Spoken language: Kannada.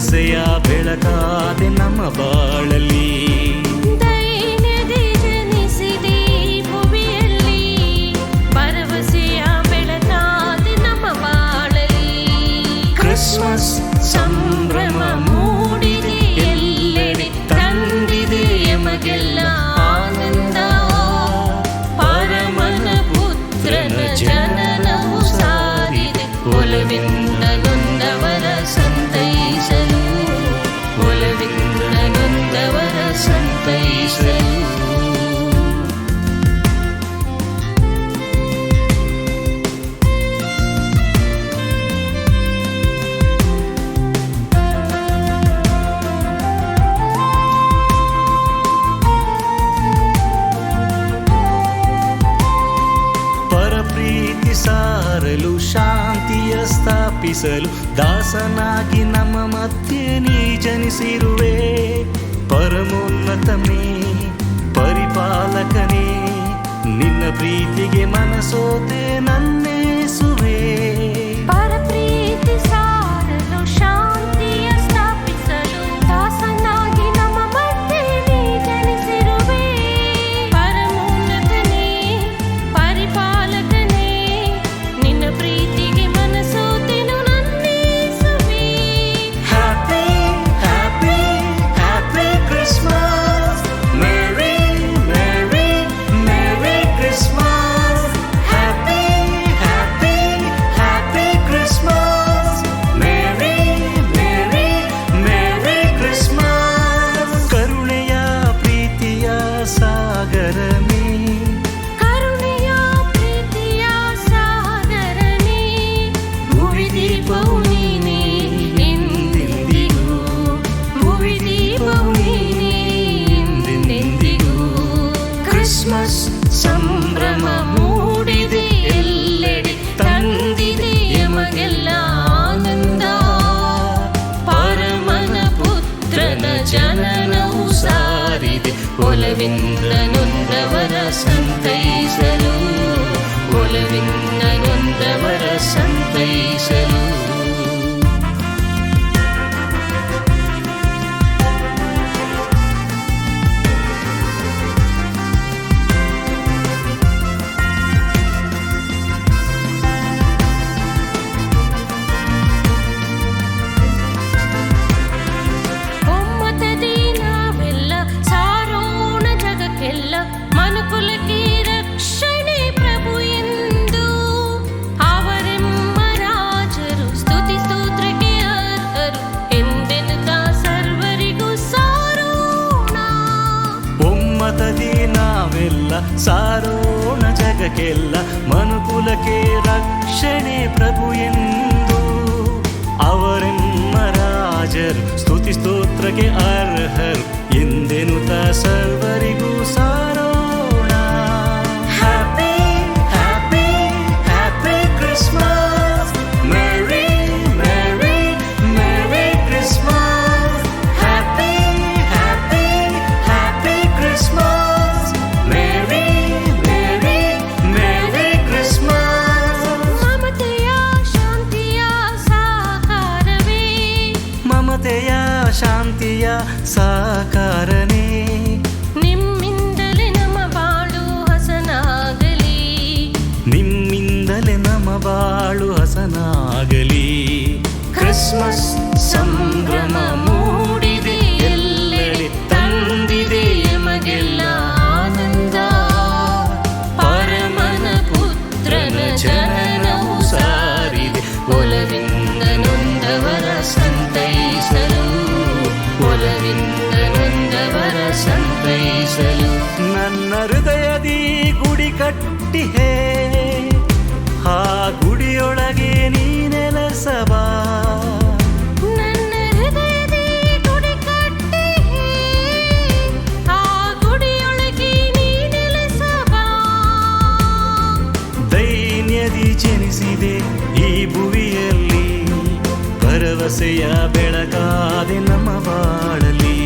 ವರಸೆಯ ಬೆಳಕಾದೆ ನಮ್ಮ ಬಾಳಲಿ ಕ್ರಿಸ್ಮಸ್ ಸಂಭ್ರಮ ಮೂಡಿದೆ ಎಲ್ಲೆಡೆ ತಂದಿದೆ ಎಮಗೆಲ್ಲ ಆನಂದ ಪರಮನ ಪುತ್ರನ ಜನನವು ಸಾರಿದೆ ಒಲವಿಂದನು ಅರ್ಪಿಸಲು ದಾಸನಾಗಿ ನಮ್ಮ ಮಧ್ಯೆ ನೀ ಜನಿಸಿರುವೆ. ಪರಮೋನ್ನತನೇ ಪರಿಪಾಲಕನೇ ನಿನ್ನ ಪ್ರೀತಿಗೆ ಮನಸೋತೆ ನನ್ನ Mm-hmm. ಸಾರೋಣ ಜಗಕ್ಕೆಲ್ಲ ಮನುಕುಲಕ್ಕೆ ರಕ್ಷಣೆ ಪ್ರಭು ಎಂದು. ಅವರೆಮ್ಮ ರಾಜರು ಸ್ತುತಿ ಸ್ತೋತ್ರಕ್ಕೆ ಕ್ರಿಸ್ಮಸ್ ಸಂಭ್ರಮ ಮೂಡಿದೆ, ಎಲ್ಲೆಡೆ ತಂದಿದೆ ಎಮಗೆಲ್ಲ ಆನಂದ. ಪರಮನ ಪುತ್ರನ ಜನನವು ಸಾರಿದೆ, ಒಲವಿಂದ ನೊಂದವರ ಸಂತೈಸಲು, ಒಲವಿಂದ ನೊಂದವರ ಸಂತೈಸಲು. ನನ್ನ ಹೃದಯದಿ ಗುಡಿ ಕಟ್ಟಿಹೇ, ಆ ಗುಡಿಯೊಳಗೆ ನೀನೆಲಸಬಾ. ಭರವಸೆಯ ಬೆಳಕಾದೆ ನಮ್ಮ ಬಾಳಲಿ